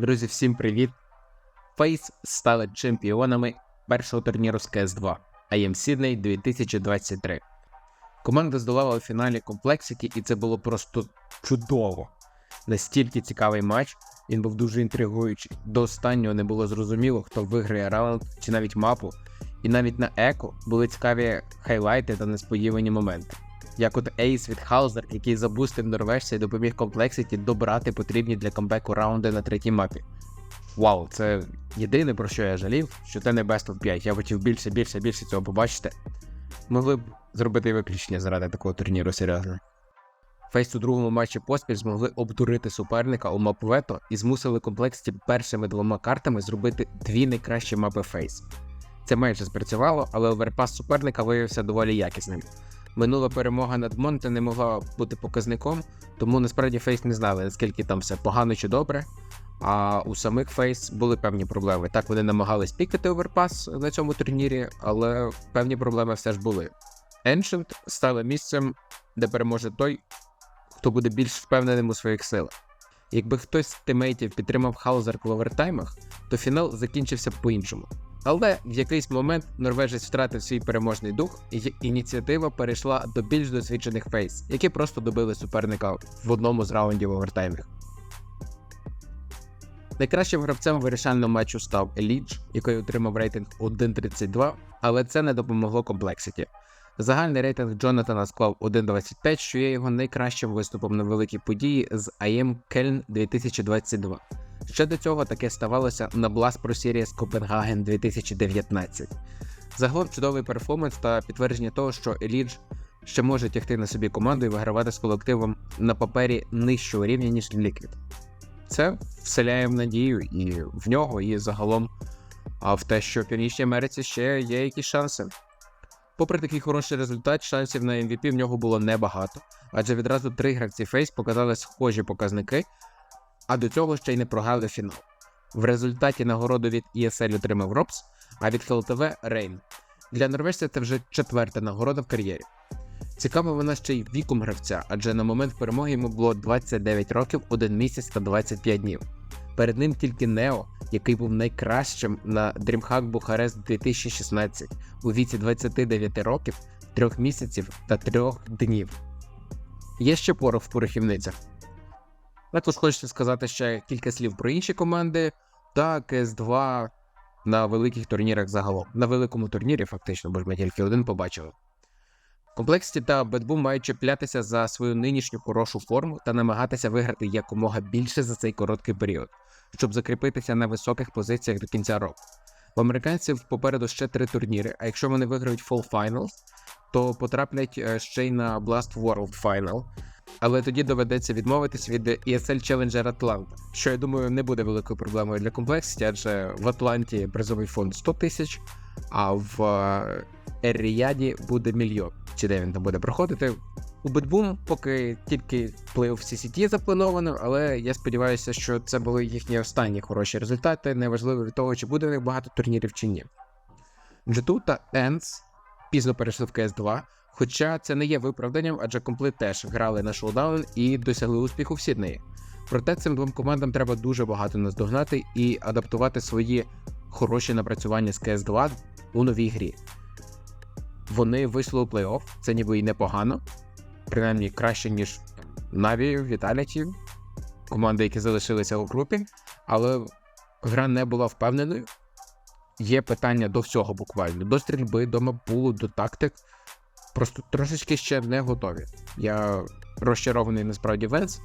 Друзі, всім привіт! Фейс стали чемпіонами першого турніру з CS2 IM Sydney 2023. Команда здолала у фіналі Complexity, і це було просто чудово. Настільки цікавий матч, він був дуже інтригуючий. До останнього не було зрозуміло, хто виграє раунд чи навіть мапу. І навіть на еко були цікаві хайлайти та несподівані моменти. Як от Ейс від Хаузер, який забустив норвежця і допоміг Complexity добрати потрібні для камбеку раунди на третій мапі. Вау, це єдине про що я жалів, що це не Best of 5. Я хотів більше, більше, більше цього побачити. Могли б зробити виключення заради такого турніру серйозно. Фейс у другому матчі поспіль змогли обдурити суперника у мапу вето і змусили Complexity першими двома картами зробити дві найкращі мапи Фейс. Це майже спрацювало, але оверпас суперника виявився доволі якісним. Минула перемога над Монте не могла бути показником, тому насправді Фейс не знали, наскільки там все погано чи добре. А у самих Фейс були певні проблеми. Так вони намагались пікати оверпас на цьому турнірі, але певні проблеми все ж були. Ancient стали місцем, де переможе той, хто буде більш впевненим у своїх силах. Якби хтось з тимейтів підтримав Хаузер в овертаймах, то фінал закінчився б по-іншому. Але в якийсь момент норвежець втратив свій переможний дух, і ініціатива перейшла до більш досвідчених фейс, які просто добили суперника в одному з раундів овертаймів. Найкращим гравцем вирішального матчу став Елідж, який отримав рейтинг 1.32, але це не допомогло комплексіті. Загальний рейтинг Джонатана склав 1.25, що є його найкращим виступом на великій події з АЄМ Кельн 2022. Ще до цього таке ставалося на Blast Pro Series Copenhagen 2019. Загалом чудовий перформанс та підтвердження того, що Елідж ще може тягти на собі команду і вигравати з колективом на папері нижчого рівня, ніж Liquid. Це вселяє в надію і в нього, і загалом а в те, що в Північній Америці ще є якісь шанси. Попри такий хороший результат, шансів на MVP в нього було небагато, адже відразу три гравці Фейс показали схожі показники, а до цього ще й не програли фінал. В результаті нагороду від ESL отримав Робс, а від HLTV Рейн. Для норвежця це вже четверта нагорода в кар'єрі. Цікава вона ще й віком гравця, адже на момент перемоги йому було 29 років, 1 місяць та 25 днів. Перед ним тільки Нео, який був найкращим на DreamHack Бухарест 2016 у віці 29 років, 3 місяців та 3 днів. Є ще порох в порохівницях. Також хочеться сказати ще кілька слів про інші команди та КС2 на великих турнірах загалом. На великому турнірі, фактично, бо ж ми тільки один побачили. Комплексіті та Бетбум мають чіплятися за свою нинішню хорошу форму та намагатися виграти якомога більше за цей короткий період, щоб закріпитися на високих позиціях до кінця року. В американців попереду ще три турніри, а якщо вони виграють Fall Finals, то потраплять е, ще й на Blast World Final. Але тоді доведеться відмовитись від ESL Challenger Atlanta, що я думаю не буде великою проблемою для комплексіті, адже в Атланті призовий фонд 100 тисяч, а в Ер-Ріяді буде мільйон. Чи де він там буде проходити? У Бетбум поки тільки плей-офф CCT заплановано, але я сподіваюся, що це були їхні останні хороші результати, неважливо від того, чи буде в них багато турнірів чи ні. G2 та ENS пізно перейшли в CS2, хоча це не є виправданням, адже комплит теж грали на шоудаун і досягли успіху в Сіднеї. Проте цим двом командам треба дуже багато наздогнати і адаптувати свої хороші напрацювання з CS2 у новій грі. Вони вийшли у плей-офф, це ніби і непогано, принаймні краще, ніж Наві, Віталіті, команди, які залишилися у групі, але гра не була впевненою. Є питання до всього буквально: до стрільби, до мапулу, до тактик. Просто трошечки ще не готові. Я розчарований насправді Венс.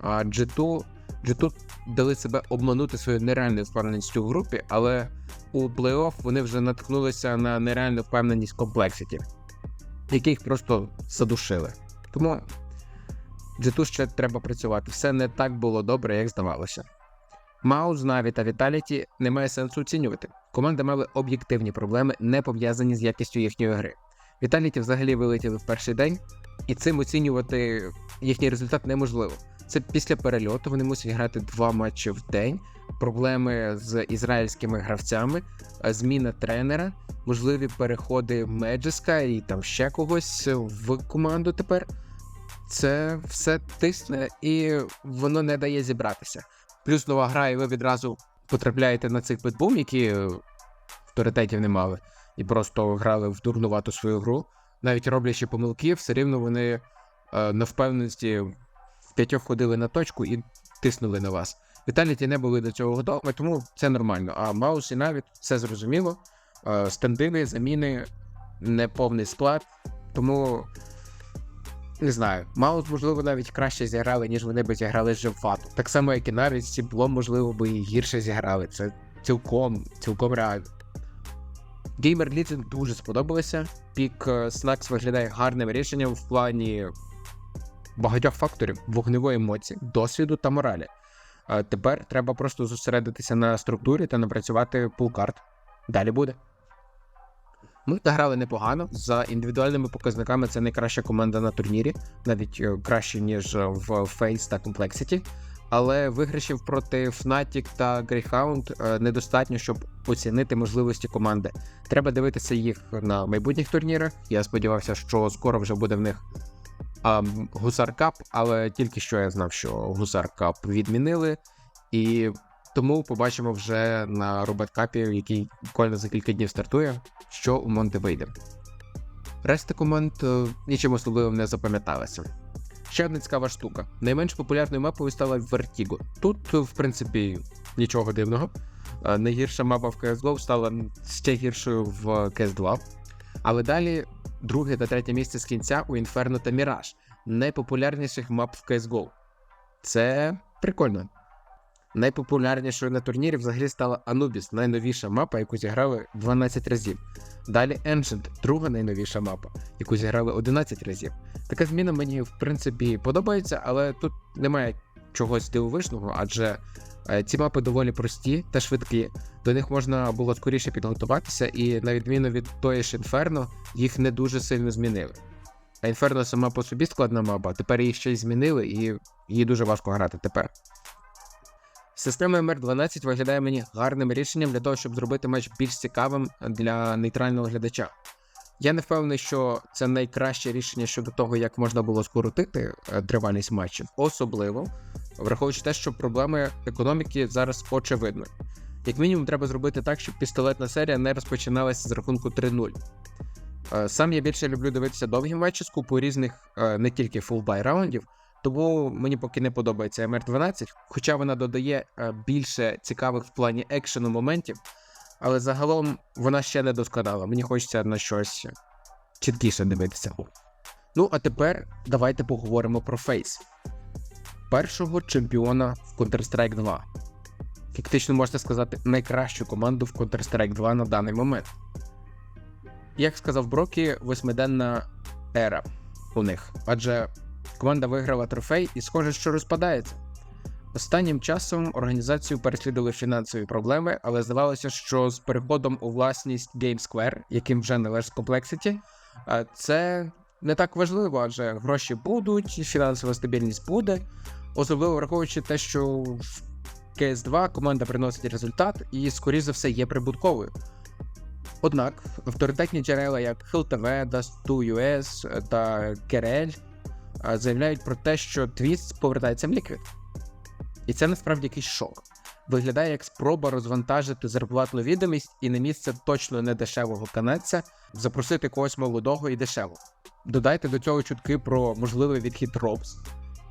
А G2, G2 дали себе обманути своєю нереальною впевненістю в групі, але у плей-офф вони вже наткнулися на нереальну впевненість комплексіті, яких просто задушили. Тому G2 ще треба працювати. Все не так було добре, як здавалося. Маус, Наві та Віталіті немає сенсу оцінювати. Команди мали об'єктивні проблеми, не пов'язані з якістю їхньої гри. Віталіті взагалі вилетіли в перший день, і цим оцінювати їхній результат неможливо. Це після перельоту вони мусять грати два матчі в день, проблеми з ізраїльськими гравцями, е, зміна тренера, можливі переходи Меджеска і там ще когось в команду тепер. Це все тисне і воно не дає зібратися. плюс нова гра, і ви відразу потрапляєте на цих бетбум, які авторитетів не мали, і просто грали в дурнувату свою гру, навіть роблячи помилки, все рівно вони е, на впевненості в п'ятьох ходили на точку і тиснули на вас. Віталіті не були до цього готові, тому це нормально. А Маус і навіть все зрозуміло. Е, стендини, заміни, неповний склад. Тому не знаю, Маус, можливо, навіть краще зіграли, ніж вони би зіграли з Жемфату. Так само, як і навіть з Сіблом, можливо, би і гірше зіграли. Це цілком, цілком реально. Геймер Ліцен дуже сподобалося. Пік е, Снакс виглядає гарним рішенням в плані багатьох факторів: вогневої емоції, досвіду та моралі. Е, Тепер треба просто зосередитися на структурі та напрацювати пулкарт. Далі буде. Ми грали непогано. За індивідуальними показниками це найкраща команда на турнірі, навіть е, краще, ніж в Face та Complexity. Але виграшів проти Fnatic та Greyhound е, недостатньо, щоб оцінити можливості команди. Треба дивитися їх на майбутніх турнірах. Я сподівався, що скоро вже буде в них Гусар Кап, але тільки що я знав, що Гусар Кап відмінили, і тому побачимо вже на Робот Капі, який буквально за кілька днів стартує, що у Монте вийде. Решта команд е, нічим особливим не запам'яталася. Ще одна цікава штука. Найменш популярною мапою стала Vertigo. Тут, в принципі, нічого дивного. Е, Найгірша мапа в CSGO стала ще гіршою в CS2. Але далі друге та третє місце з кінця у Inferno та Mirage, найпопулярніших мап в CSGO. Це прикольно. Найпопулярнішою на турнірі взагалі стала Anubis, найновіша мапа, яку зіграли 12 разів. Далі Ancient, друга найновіша мапа, яку зіграли 11 разів. Така зміна мені в принципі подобається, але тут немає чогось дивовижного, адже е, ці мапи доволі прості та швидкі. До них можна було скоріше підготуватися, і на відміну від тої ж Inferno, їх не дуже сильно змінили. А Inferno сама по собі складна мапа, тепер її ще й змінили, і її дуже важко грати тепер. Система MR12 виглядає мені гарним рішенням для того, щоб зробити матч більш цікавим для нейтрального глядача. Я не впевнений, що це найкраще рішення щодо того, як можна було скоротити е, тривалість матчів, особливо враховуючи те, що проблеми економіки зараз очевидні. Як мінімум, треба зробити так, щоб пістолетна серія не розпочиналася з рахунку 3-0. Е, Сам я більше люблю дивитися довгі матчі з купою різних е, не тільки фулбай раундів, тому мені поки не подобається MR12, хоча вона додає е, більше цікавих в плані екшену моментів, але загалом вона ще не досконала. Мені хочеться на щось чіткіше дивитися. Ну, а тепер давайте поговоримо про Фейс. Першого чемпіона в Counter-Strike 2. Фактично можна сказати, найкращу команду в Counter-Strike 2 на даний момент. Як сказав Брокі, восьмиденна ера у них, адже команда виграла трофей і схоже, що розпадається. Останнім часом організацію переслідували фінансові проблеми, але здавалося, що з переходом у власність Game Square, яким вже належить Complexity, це не так важливо, адже гроші будуть, фінансова стабільність буде, особливо враховуючи те, що в CS2 команда приносить результат і, скоріш за все, є прибутковою. Однак авторитетні джерела, як HillTV, Dust2US та KRL заявляють про те, що Twist повертається в Liquid. І це насправді якийсь шок. Виглядає як спроба розвантажити зарплатну відомість і на місце точно не дешевого канадця запросити когось молодого і дешевого. Додайте до цього чутки про можливий відхід Робс.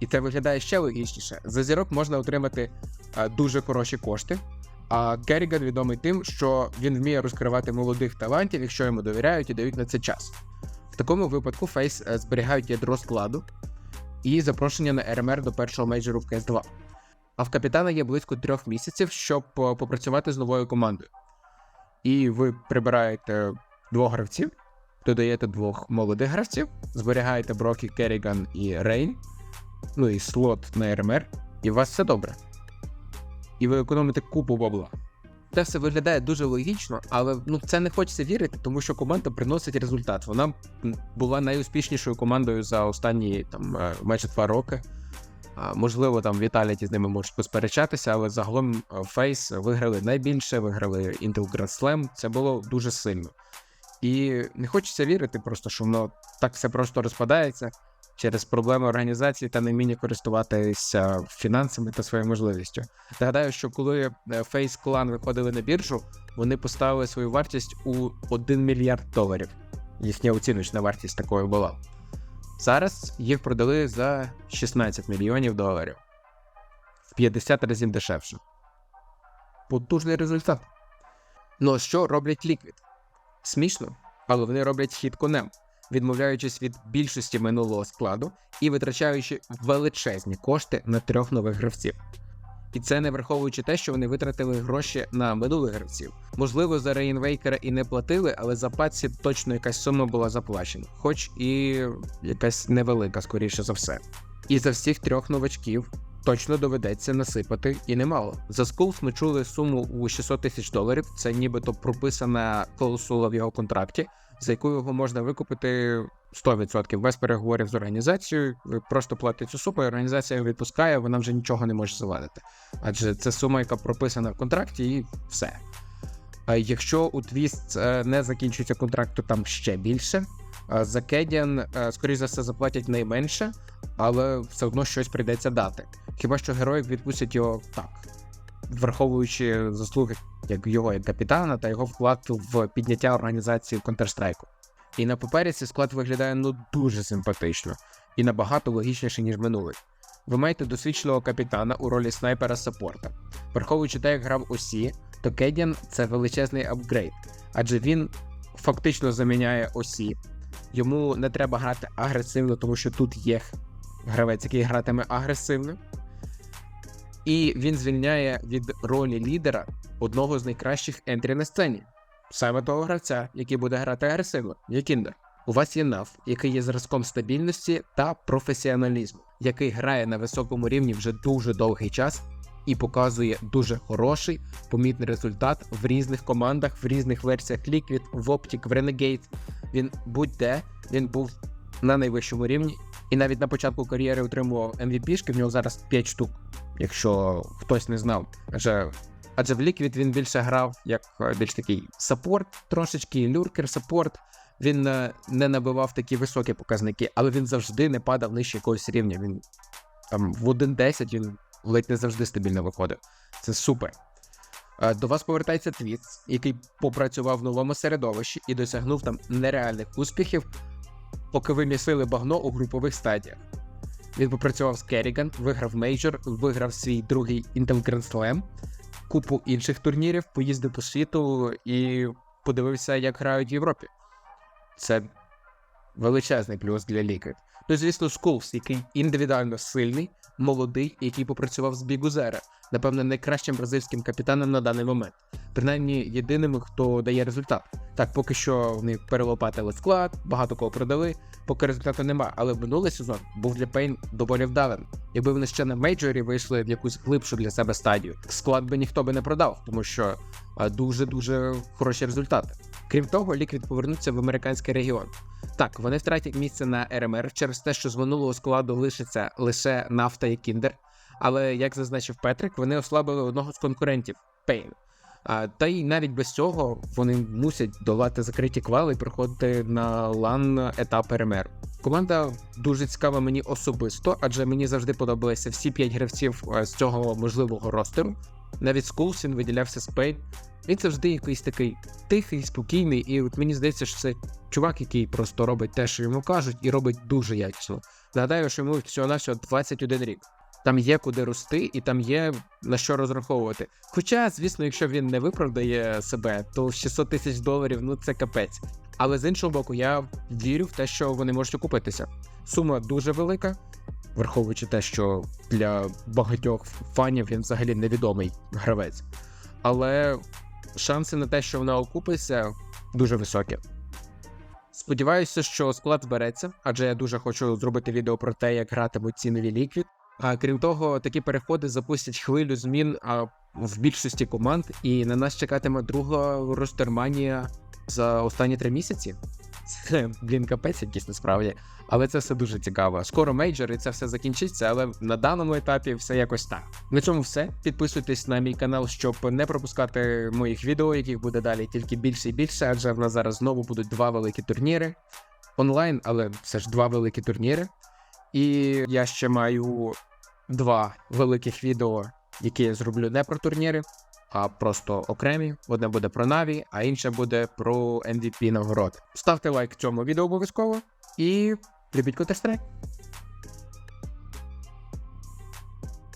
І це виглядає ще логічніше. За зірок можна отримати а, дуже хороші кошти. А Керріган відомий тим, що він вміє розкривати молодих талантів, якщо йому довіряють і дають на це час. Такому випадку Фейс зберігають ядро складу і запрошення на РМР до першого мейджору в CS2. А в капітана є близько трьох місяців, щоб е, попрацювати з новою командою. І ви прибираєте двох гравців, додаєте двох молодих гравців, зберігаєте Брокі, Керріган і Рейн, ну і слот на РМР, і у вас все добре. І ви економите купу бабла. Це все виглядає дуже логічно, але ну це не хочеться вірити, тому що команда приносить результат. Вона була найуспішнішою командою за останні там е, майже два роки. Можливо, там Віталіті з ними можуть посперечатися, але загалом Фейс виграли найбільше, виграли Intel Grand Slam. Це було дуже сильно. І не хочеться вірити, просто що воно так все просто розпадається. Через проблеми організації та невміння користуватися фінансами та своєю можливістю. Нагадаю, що коли е, Face Clan виходили на біржу, вони поставили свою вартість у 1 мільярд доларів. Їхня оціночна вартість такою була. Зараз їх продали за 16 мільйонів доларів в 50 разів дешевше. Потужний результат. Ну а що роблять Liquid? Смішно, але вони роблять хід конем, відмовляючись від більшості минулого складу і витрачаючи величезні кошти на трьох нових гравців. І це не враховуючи те, що вони витратили гроші на минулих гравців. Можливо, за Рейнвейкера і не платили, але за паці точно якась сума була заплачена, хоч і якась невелика, скоріше за все. І за всіх трьох новачків точно доведеться насипати і немало. За Skulls ми чули суму у 600 тисяч доларів. Це нібито прописана клаусула в його контракті, за яку його можна викупити 100% без переговорів з організацією. Ви просто платите цю суму, і організація відпускає, вона вже нічого не може завадити. Адже це сума, яка прописана в контракті, і все. А якщо у Твіст е, не закінчується контракт, то там ще більше. За Кедіан, скоріш за все, заплатять найменше, але все одно щось прийдеться дати. Хіба що героїв відпустять його так, враховуючи заслуги як його як капітана та його вклад в підняття організації Counter-Strike. І на папері цей склад виглядає ну дуже симпатично і набагато логічніше, ніж минулий. Ви маєте досвідченого капітана у ролі снайпера саппорта. Враховуючи те, як грав Осі, то Кедіан це величезний апгрейд, адже він фактично заміняє Осі. Йому не треба грати агресивно, тому що тут є гравець, який гратиме агресивно. І він звільняє від ролі лідера одного з найкращих ентрі на сцені. Саме того гравця, який буде грати агресивно, є Кіндер. У вас є Нав, який є зразком стабільності та професіоналізму, який грає на високому рівні вже дуже довгий час і показує дуже хороший, помітний результат в різних командах, в різних версіях Liquid, в Optic, в Renegade. Він будь-де, він був на найвищому рівні, і навіть на початку кар'єри отримував MVP-шки, в нього зараз 5 штук, якщо хтось не знав. Адже, адже в Liquid він більше грав як е, більш такий саппорт, трошечки люркер, саппорт. Він е, не набивав такі високі показники, але він завжди не падав нижче якогось рівня. Він там в 1.10 він ледь не завжди стабільно виходив. Це супер. Е, До вас повертається твіт, який попрацював в новому середовищі і досягнув там нереальних успіхів, поки ви місили багно у групових стадіях. Він попрацював з Керріган, виграв мейджор, виграв свій другий Intel Grand Slam, купу інших турнірів, поїздив по світу і подивився, як грають в Європі. Це величезний плюс для Liquid. Ну, звісно, Скулс, який індивідуально сильний, молодий, який попрацював з Бігузера, напевно, найкращим бразильським капітаном на даний момент. Принаймні єдиним, хто дає результат. Так, поки що вони перелопатили склад, багато кого продали, поки результату нема. Але минулий сезон був для Пейн доволі вдалим. Якби вони ще на мейджорі вийшли в якусь глибшу для себе стадію, склад би ніхто би не продав, тому що дуже дуже хороші результати. Крім того, Liquid повернуться в американський регіон. Так, вони втратять місце на РМР через те, що з минулого складу лишиться лише нафта і Кіндер. Але як зазначив Петрик, вони ослабили одного з конкурентів Пейн. А, та й навіть без цього вони мусять долати закриті квали і приходити на лан етап РМР. Команда дуже цікава мені особисто, адже мені завжди подобалися всі п'ять гравців з цього можливого ростеру. Навіть Скулс він виділявся з Пейн. Він завжди якийсь такий тихий, спокійний, і от мені здається, що це чувак, який просто робить те, що йому кажуть, і робить дуже якісно. Нагадаю, що йому всього навсього 21 рік. Там є куди рости, і там є на що розраховувати. Хоча, звісно, якщо він не виправдає себе, то 600 тисяч доларів ну це капець. Але з іншого боку, я вірю в те, що вони можуть окупитися. Сума дуже велика, враховуючи те, що для багатьох фанів він взагалі невідомий гравець. Але шанси на те, що вона окупиться, дуже високі. Сподіваюся, що склад збереться, адже я дуже хочу зробити відео про те, як гратимуть ці нові ліквід. А крім того, такі переходи запустять хвилю змін а, в більшості команд, і на нас чекатиме друга ростерманія за останні три місяці. Це, блін, капець якийсь насправді. Але це все дуже цікаво. Скоро мейджор і це все закінчиться, але на даному етапі все якось так. На цьому все. Підписуйтесь на мій канал, щоб не пропускати моїх відео, яких буде далі тільки більше і більше, адже в нас зараз знову будуть два великі турніри. Онлайн, але все ж два великі турніри. І я ще маю два великих відео, які я зроблю не про турніри, а просто окремі. Одне буде про Наві, а інше буде про MVP нагород. Ставте лайк цьому відео обов'язково і любіть Counter-Strike.